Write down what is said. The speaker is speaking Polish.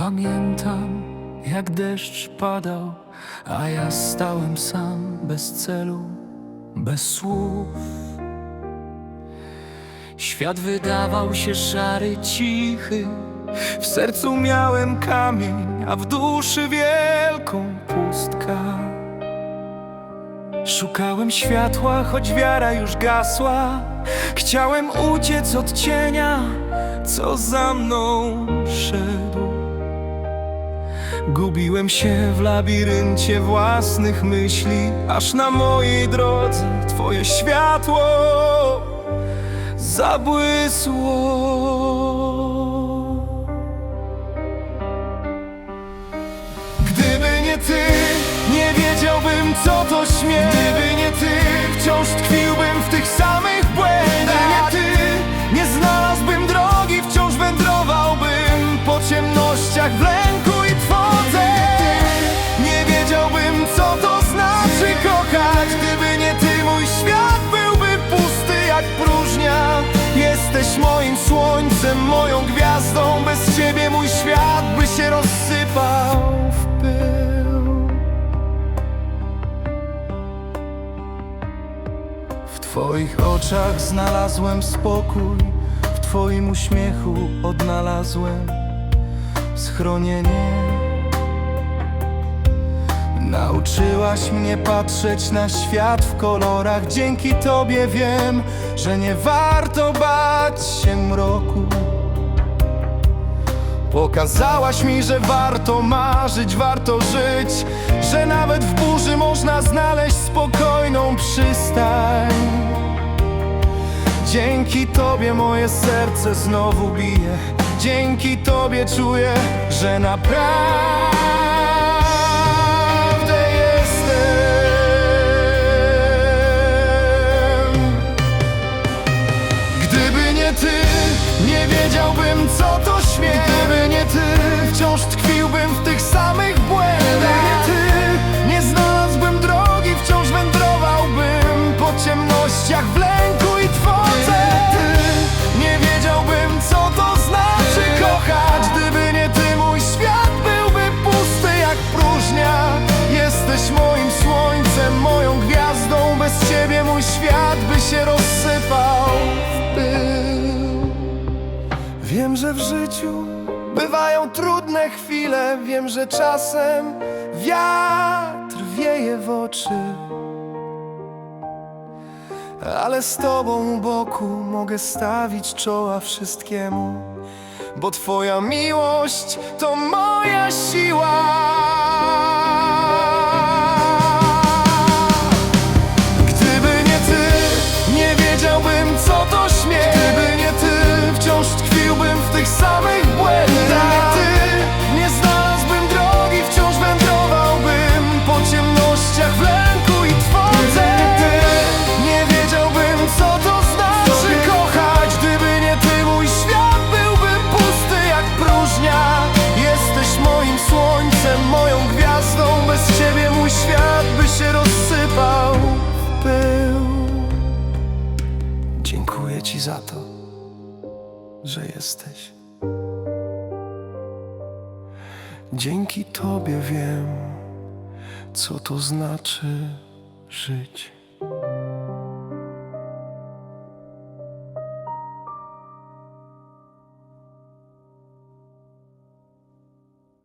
Pamiętam, jak deszcz padał, a ja stałem sam bez celu, bez słów. Świat wydawał się szary, cichy. W sercu miałem kamień, a w duszy wielką pustkę. Szukałem światła, choć wiara już gasła. Chciałem uciec od cienia, co za mną szedł. Gubiłem się w labiryncie własnych myśli, aż na mojej drodze Twoje światło zabłysło. Gdyby nie ty, nie wiedziałbym co to śmierć twoich oczach znalazłem spokój. W twoim uśmiechu odnalazłem schronienie. Nauczyłaś mnie patrzeć na świat w kolorach. Dzięki tobie wiem, że nie warto bać się mroku Pokazałaś mi, że warto marzyć, warto żyć Że nawet w burzy można znaleźć spokojną przystań. Dzięki Tobie moje serce znowu bije Dzięki Tobie czuję, że naprawdę nie Ty, nie wiedziałbym co to śmierć. Gdyby nie Ty, wciąż tkwiłbym w tych samych błędach. Nie Ty, nie znalazłbym drogi, wciąż wędrowałbym po ciemnościach w lęku i trwodze Ty, nie wiedziałbym co to znaczy kochać. Gdyby nie Ty, mój świat byłby pusty jak próżnia. Jesteś moim słońcem, moją gwiazdą. Bez Ciebie mój świat by się rozsypał Wiem, że w życiu bywają trudne chwile. Wiem, że czasem wiatr wieje w oczy. Ale z Tobą u boku mogę stawić czoła wszystkiemu Bo Twoja miłość to moja siła Ci za to, że jesteś. Dzięki tobie wiem, co to znaczy żyć